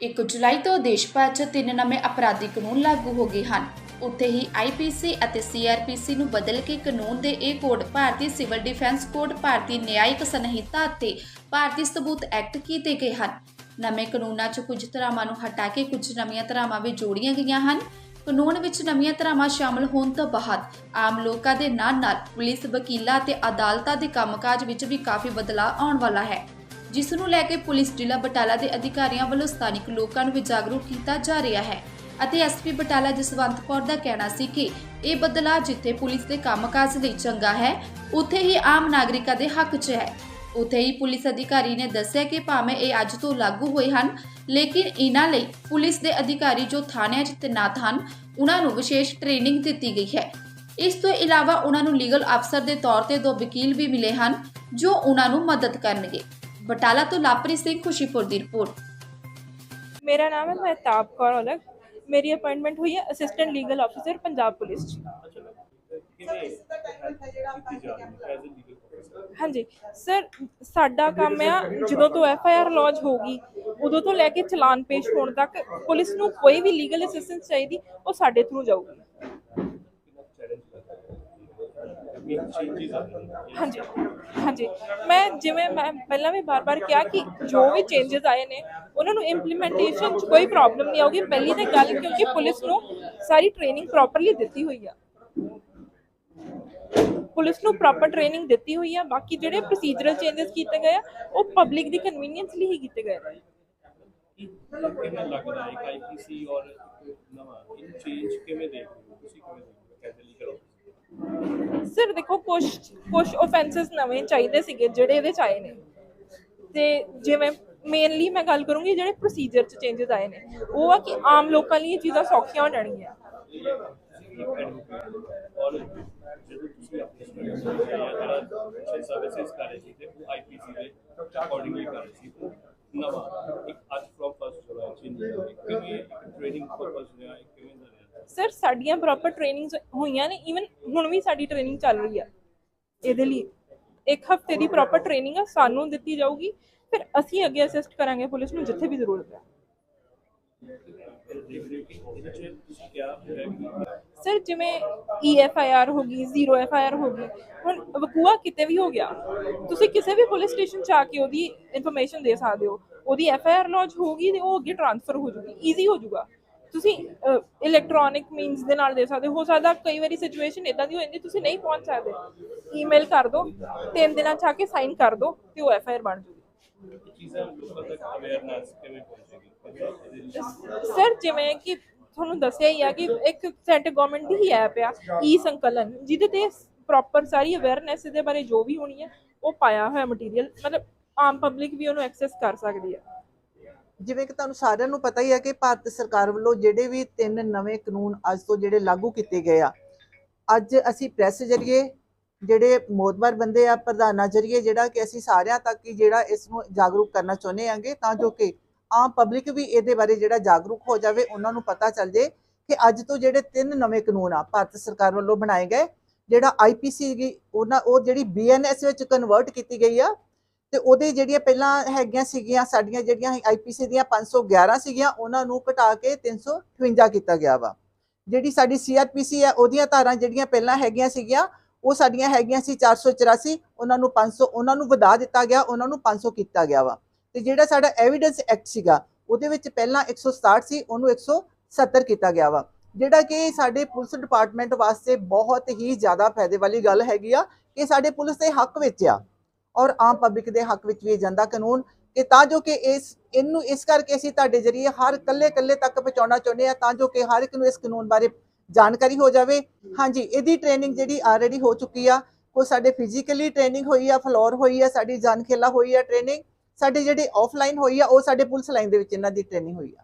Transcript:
1 ਜੁਲਾਈ ਤੋਂ ਦੇਸ਼ ਭਰ 'ਚ ਤਿੰਨ ਨਵੇਂ ਅਪਰਾਧੀ ਕਾਨੂੰਨ ਲਾਗੂ ਹੋ ਗਏ ਹਨ। ਉੱਥੇ ਹੀ ਆਈਪੀਸੀ ਅਤੇ ਸੀਆਰਪੀਸੀ ਨੂੰ ਬਦਲ ਕੇ ਕਾਨੂੰਨ ਦੇ ਇਹ code Bharatiya civil defence code, Bharatiya Nyaya Sanhita ਅਤੇ ਭਾਰਤੀ ਸਬੂਤ ਐਕਟ ਕੀਤੇ ਗਏ ਹਨ। ਨਵੇਂ ਕਾਨੂੰਨਾਂ 'ਚ ਕੁਝ ਧਾਰਾਵਾਂ ਨੂੰ ਹਟਾ ਕੇ ਕੁਝ ਨਵੀਆਂ ਧਾਰਾਵਾਂ ਵੀ ਜੋੜੀਆਂ ਗਈਆਂ ਹਨ। ਕਾਨੂੰਨ ਵਿੱਚ ਨਵੀਆਂ ਧਾਰਾਵਾਂ ਸ਼ਾਮਲ ਹੋਣ ਤੋਂ ਬਾਅਦ ਆਮ ਲੋਕਾਂ ਦੇ ਨਾਲ-ਨਾਲ ਪੁਲਿਸ, ਵਕੀਲਾਂ ਅਤੇ ਅਦਾਲਤਾਂ ਦੇ ਕੰਮਕਾਜ ਵਿੱਚ ਵੀ ਕਾਫੀ ਬਦਲਾਅ ਆਉਣ ਵਾਲਾ ਹੈ। ਜਿਸ ਨੂੰ ਲੈ ਕੇ ਪੁਲਿਸ ਜ਼ਿਲ੍ਹਾ ਬਟਾਲਾ ਦੇ ਅਧਿਕਾਰੀਆਂ ਵੱਲੋਂ ਸਥਾਨਕ ਲੋਕਾਂ ਨੂੰ ਵੀ ਜਾਗਰੂਕ ਕੀਤਾ ਜਾ ਰਿਹਾ ਹੈ ਅਤੇ ਐਸਪੀ ਬਟਾਲਾ ਜਸਵੰਤ ਕੌਰ ਦਾ ਕਹਿਣਾ ਸੀ ਕਿ ਇਹ ਬਦਲਾਅ ਜਿੱਥੇ ਪੁਲਿਸ ਦੇ ਕੰਮਕਾਜ ਲਈ ਚੰਗਾ ਹੈ, ਉੱਥੇ ਹੀ ਆਮ ਨਾਗਰਿਕਾਂ ਦੇ ਹੱਕ 'ਚ ਹੈ। ਉੱਥੇ ਹੀ ਪੁਲਿਸ ਅਧਿਕਾਰੀ ਨੇ ਦੱਸਿਆ ਕਿ ਭਾਵੇਂ ਇਹ ਅੱਜ ਤੋਂ ਲਾਗੂ ਹੋਏ ਹਨ, ਲੇਕਿਨ ਇਹਨਾਂ ਲਈ ਪੁਲਿਸ ਦੇ ਅਧਿਕਾਰੀ ਜੋ ਥਾਣਿਆਂ 'ਚ ਤੈਨਾਤ ਹਨ, ਉਹਨਾਂ ਨੂੰ ਵਿਸ਼ੇਸ਼ ਟ੍ਰੇਨਿੰਗ ਦਿੱਤੀ ਗਈ ਹੈ। ਇਸ ਤੋਂ ਇਲਾਵਾ ਉਹਨਾਂ ਨੂੰ ਲੀਗਲ ਅਫਸਰ ਦੇ ਤੌਰ ਤੇ ਦੋ ਵਕੀਲ ਵੀ ਮਿਲੇ ਹਨ, ਜੋ ਉਹਨਾਂ ਨੂੰ ਮਦਦ ਕਰਨਗੇ। ਬਟਾਲਾ ਤੋਂ ਲਾਪਰੀ ਸਿੰਘ ਖੁਸ਼ੀਪੁਰ ਦੀ ਰਿਪੋਰਟ। ਮੇਰਾ ਨਾਮ ਹੈ ਮਹਿਤਾਬ ਕੌਰ ਔਲਖ। ਮੇਰੀ ਅਪਾਇੰਟਮੈਂਟ ਹੋਈ ਹੈ ਅਸਿਸਟੈਂਟ ਲੀਗਲ ਅਫਸਰ ਪੰਜਾਬ ਪੁਲਿਸ 'ਚ। ਹਾਂਜੀ। ਸਰ, ਸਾਡਾ ਕੰਮ ਆ, ਜਦੋਂ ਤੋਂ ਐਫ ਆਈ ਆਰ ਲੌਂਚ ਹੋਗੀ ਉਦੋਂ ਤੋਂ ਲੈ ਕੇ ਚਲਾਨ ਪੇਸ਼ ਹੋਣ ਤੱਕ ਪੁਲਿਸ ਨੂੰ ਕੋਈ ਵੀ ਲੀਗਲ ਅਸਿਸਟੈਂਸ ਚਾਹੀਦੀ, ਉਹ ਸਾਡੇ ਥਰੂ ਜਾਊਗੀ। ਹਾਂਜੀ। ਹਾਂਜੀ। ਮੈਂ ਜਿਵੇਂ ਮੈਂ ਪਹਿਲਾਂ ਵੀ ਬਾਰ-ਬਾਰ ਕਿਹਾ ਕਿ ਜੋ ਵੀ ਚੇਂਜਸ ਆਏ ਨੇ, ਉਹਨਾਂ ਨੂੰ ਇੰਪਲੀਮੈਂਟੇਸ਼ਨ 'ਚ ਕੋਈ ਪ੍ਰੋਬਲਮ ਨਹੀਂ ਆਊਗੀ। ਪਹਿਲੀ ਤਾਂ ਗੱਲ ਕਿਉਂਕਿ ਪੁਲਿਸ ਨੂੰ ਸਾਰੀ ਟ੍ਰੇਨਿੰਗ ਪ੍ਰੋਪਰਲੀ ਦਿੱਤੀ ਹੋਈ ਆ। ਪੁਲਿਸ ਨੂੰ ਪ੍ਰੋਪਰ ਟ੍ਰੇਨਿੰਗ ਦਿੱਤੀ ਹੋਈ ਆ। ਬਾਕੀ ਜਿਹੜੇ ਪ੍ਰੋਸੀਜਰਲ ਚੇਂਜਸ ਕੀਤੇ ਗਏ ਆ, ਉਹ ਪਬਲਿਕ ਦੀ ਕਨਵੀਨੀਅੰਸ ਲਈ ਹੀ ਕੀਤੇ ਗਏ ਨੇ। ਕਿਵੇਂ ਲੱਗਦਾ ਹੈ ਕਿ ਆਈਪੀਸੀ ਔਰ ਨਵਾਂ ਇਹ ਚੇਂਜ ਕਿਵੇਂ ਦੇਖ ਹੋ? ਤੁਸੀਂ ਕਿਵੇਂ ਦੇਖਦੇ ਹੋ ਕੈਟਲੀ ਕਰੋ ਸਰ ਦੇਖੋ ਕੁਝ ਕੁਝ ਆਫੈਂਸਸ ਨਵੇਂ ਚਾਹੀਦੇ ਸੀਗੇ, ਜਿਹੜੇ ਇਹਦੇ ਚ ਆਏ ਨੇ। ਤੇ ਜਿਵੇਂ ਮੇਨਲੀ ਮੈਂ ਗੱਲ ਕਰੂੰਗੀ ਜਿਹੜੇ ਪ੍ਰੋਸੀਜਰ ਚ ਚੇਂਜਸ ਆਏ ਨੇ। ਉਹ ਆ ਕਿ ਆਮ ਲੋਕਾਂ ਲਈ ਇਹ ਚੀਜ਼ਾਂ ਸੌਖੀਆਂ ਹੋ ਜਾਣਗੀਆਂ। ਔਰ ਜਦੋਂ ਤੁਸੀਂ ਆਪਣੀ ਸਟੱਡੀ ਜਿਹੜਾ ਪਿੱਛੇ ਸਰਵਿਸਿਜ਼ ਕਰ ਰਹੇ ਸੀ ਤੇ ਉਹ ਆਈਪੀਸੀ ਦੇ ਅਕੋਰਡਿੰਗਲੀ ਕਰ ਰਹੇ ਸੀ। ਤੇ ਨਵਾਂ, ਇੱਕ ਅੱਜ ਫਰਮ ਫਸਟ ਜੁਲਾਈ ਚੇਂਜ ਹੋਇਆ ਕਿਵੇਂ ਟ੍ਰੇਨਿੰਗ ਪਰਪਸ ਰਿਹਾ, ਇੱਕ ਕਿਵੇਂ ਦਾ ਰਿਹਾ ਸਰ, ਸਾਡੀਆਂ ਪ੍ਰੋਪਰ ਟ੍ਰੇਨਿੰਗਸ ਹੋਈਆਂ ਨੇ ਈਵਨ ਹੁਣ ਵੀ ਸਾਡੀ ਟ੍ਰੇਨਿੰਗ ਚੱਲ ਰਹੀ ਆ। ਇਹਦੇ ਲਈ ਇੱਕ ਹਫ਼ਤੇ ਦੀ ਪ੍ਰੋਪਰ ਟ੍ਰੇਨਿੰਗ ਆ, ਸਾਨੂੰ ਦਿੱਤੀ ਜਾਊਗੀ। ਫਿਰ ਅਸੀਂ ਅੱਗੇ ਅਸਿਸਟ ਕਰਾਂਗੇ ਪੁਲਿਸ ਨੂੰ, ਜਿੱਥੇ ਵੀ ਜ਼ਰੂਰਤ ਹੈ ਸਰ, ਜਿਵੇਂ ਈਐਫਆਈਆਰ ਹੋ ਗਈ ਜ਼ੀਰੋ ਐਫਆਈਆਰ ਹੋ ਗਈ, ਹੁਣ ਵਕੂਆ ਕਿਤੇ ਵੀ ਹੋ ਗਿਆ, ਤੁਸੀਂ ਕਿਸੇ ਵੀ ਪੁਲਿਸ ਸਟੇਸ਼ਨ ਚ ਆ ਕੇ ਉਹਦੀ ਇਨਫੋਰਮੇਸ਼ਨ ਦੇ ਸਕਦੇ ਹੋ। ਉਹਦੀ ਐਫਆਈਆਰ ਲੌਂਚ ਹੋਊਗੀ ਤੇ ਉਹ ਅੱਗੇ ਟ੍ਰਾਂਸਫਰ ਹੋ ਜੂਗੀ ਈਜ਼ੀ ਹੋ ਜਾਊਗਾ ਤੁਸੀਂ ਇਲੈਕਟ੍ਰੋਨਿਕ ਮੀਨਸ ਦੇ ਨਾਲ ਦੇ ਸਕਦੇ ਹੋ। ਸਕਦਾ ਕਈ ਵਾਰੀ ਸਿਚੁਏਸ਼ਨ ਇਦਾਂ ਦੀ ਹੋ ਜਾਂਦੀ, ਤੁਸੀਂ ਨਹੀਂ ਪਹੁੰਚ ਸਕਦੇ। ਈਮੇਲ ਕਰ ਦਿਓ ਤਿੰਨ ਦਿਨਾਂ ਚ ਆ ਕੇ ਸਾਈਨ ਕਰ ਦਿਓ ਤੇ ਉਹ ਐਫਆਈਆਰ ਬਣ ਜੂਗੀ। ਸਰ ਜਿਵੇਂ ਕਿ ਤੁਹਾਨੂੰ ਦੱਸਿਆ ਹੀ ਆ ਕਿ ਇੱਕ ਸੈਂਟਰ ਗਵਰਨਮੈਂਟ ਦੀ ਹੀ ਐਪ ਆ ਈ ਸੰਕਲਨ ਜਿਹਦੇ ਤੇ ਪ੍ਰੋਪਰ ਸਾਰੀ ਅਵੇਅਰਨੈਸ ਦੇ ਬਾਰੇ ਜੋ ਵੀ ਹੋਣੀ ਹੈ ਉਹ ਪਾਇਆ ਹੋਇਆ ਮਟੀਰੀਅਲ ਮਤਲਬ ਆਮ ਪਬਲਿਕ ਵੀ ਉਹਨੂੰ ਐਕਸੈਸ ਕਰ ਸਕਦੀ ਹੈ ਜਿਵੇਂ ਕਿ ਤੁਹਾਨੂੰ ਸਾਰਿਆਂ ਨੂੰ ਪਤਾ ਹੀ ਹੈ ਕਿ ਭਾਰਤ ਸਰਕਾਰ ਵੱਲੋਂ ਜਿਹੜੇ ਵੀ ਤਿੰਨ ਨਵੇਂ ਕਾਨੂੰਨ ਅੱਜ ਤੋਂ ਜਿਹੜੇ ਲਾਗੂ ਕੀਤੇ ਗਏ ਆ, ਅੱਜ ਅਸੀਂ ਪ੍ਰੈਸ ਜਰੀਏ ਜਿਹੜੇ ਮੋਦਬਰ ਬੰਦੇ ਆ, ਪ੍ਰਧਾਨਾਂ ਜਰੀਏ ਜਿਹੜਾ ਕਿ ਅਸੀਂ ਸਾਰਿਆਂ ਤੱਕ ਹੀ ਜਿਹੜਾ ਇਸ ਨੂੰ ਜਾਗਰੂਕ ਕਰਨਾ ਚਾਹੁੰਦੇ ਆਂਗੇ ਤਾਂ ਜੋ ਕਿ ਆਮ ਪਬਲਿਕ ਵੀ ਇਹਦੇ ਬਾਰੇ ਜਿਹੜਾ ਜਾਗਰੂਕ ਹੋ ਜਾਵੇ, ਉਹਨਾਂ ਨੂੰ ਪਤਾ ਚੱਲ ਜੇ ਕਿ ਅੱਜ ਤੋਂ ਜਿਹੜੇ ਤਿੰਨ ਨਵੇਂ ਕਾਨੂੰਨ ਆ ਭਾਰਤ ਸਰਕਾਰ ਵੱਲੋਂ ਬਣਾਏ ਗਏ, ਜਿਹੜਾ ਆਈਪੀਸੀ ਦੀ ਉਹਨਾਂ, ਉਹ ਜਿਹੜੀ ਬੀਐਨਐਸ ਵਿੱਚ ਕਨਵਰਟ ਕੀਤੀ ਗਈ ਆ ਤੇ ਉਹਦੇ ਜਿਹੜੀਆਂ ਪਹਿਲਾਂ ਹੈਗੀਆਂ ਸੀਗੀਆਂ, ਸਾਡੀਆਂ ਜਿਹੜੀਆਂ ਆਈਪੀਸੀ ਦੀਆਂ 511 ਸੀਗੀਆਂ, ਉਹਨਾਂ ਨੂੰ ਘਟਾ ਕੇ 358 ਕੀਤਾ ਗਿਆ ਵਾ। ਜਿਹੜੀ ਸਾਡੀ ਸੀਆਰਪੀਸੀ ਹੈ, ਉਹਦੀਆਂ ਧਾਰਾਂ ਜਿਹੜੀਆਂ ਪਹਿਲਾਂ ਹੈਗੀਆਂ ਸੀਗੀਆਂ, ਉਹ ਸਾਡੀਆਂ ਹੈਗੀਆਂ ਸੀ 484 ਉਹਨਾਂ ਨੂੰ 500 ਉਹਨਾਂ ਨੂੰ ਵਧਾ ਦਿੱਤਾ ਗਿਆ, ਉਹਨਾਂ ਨੂੰ 500 ਕੀਤਾ ਗਿਆ ਵਾ। ਤੇ ਜਿਹੜਾ ਸਾਡਾ ਐਵੀਡੈਂਸ ਐਕਟ ਸੀਗਾ, ਉਹਦੇ ਵਿੱਚ ਪਹਿਲਾਂ 167 ਸੀ ਉਹਨੂੰ 170 ਕੀਤਾ ਗਿਆ ਵਾ। ਜਿਹੜਾ ਕਿ ਸਾਡੇ ਪੁਲਿਸ ਡਿਪਾਰਟਮੈਂਟ ਵਾਸਤੇ ਬਹੁਤ ਹੀ ਜ਼ਿਆਦਾ ਫਾਇਦੇ ਵਾਲੀ ਗੱਲ ਹੈਗੀ ਆ, ਕਿ ਸਾਡੇ ਪੁਲਿਸ ਦੇ ਹੱਕ ਵਿੱਚ ਆ। ਔਰ ਆਮ ਪਬਲਿਕ ਦੇ ਹੱਕ ਵਿੱਚ ਵੀ ਇਹ ਜਾਂਦਾ ਕਾਨੂੰਨ ਕਿ ਤਾਂ ਜੋ ਕਿ ਇਸ, ਇਹਨੂੰ ਇਸ ਕਰਕੇ ਅਸੀਂ ਤੁਹਾਡੇ ਜਰੀਏ ਹਰ ਕੱਲੇ ਕੱਲੇ ਤੱਕ ਪਹੁੰਚਾਉਣਾ ਚਾਹੁੰਦੇ ਆ ਤਾਂ ਜੋ ਕਿ ਹਰ ਇੱਕ ਨੂੰ ਇਸ ਕਾਨੂੰਨ ਬਾਰੇ ਜਾਣਕਾਰੀ ਹੋ ਜਾਵੇ। ਹਾਂਜੀ, ਇਹਦੀ ਟ੍ਰੇਨਿੰਗ ਜਿਹੜੀ ਆਲਰੇਡੀ ਹੋ ਚੁੱਕੀ ਆ, ਕੋਈ ਸਾਡੇ ਫਿਜ਼ੀਕਲੀ ਟ੍ਰੇਨਿੰਗ ਹੋਈ ਆ, ਫਲੋਰ ਹੋਈ ਆ, ਸਾਡੀ ਜਾਨਖੇਲਾ ਹੋਈ ਆ ਟ੍ਰੇਨਿੰਗ ਸਾਡੇ ਜਿਹੜੇ ਆਫਲਾਈਨ ਹੋਈ ਆ, ਉਹ ਸਾਡੇ ਪੁਲਿਸ ਲਾਈਨ ਦੇ ਵਿੱਚ ਇਹਨਾਂ ਦੀ ਟ੍ਰੇਨਿੰਗ ਹੋਈ ਆ।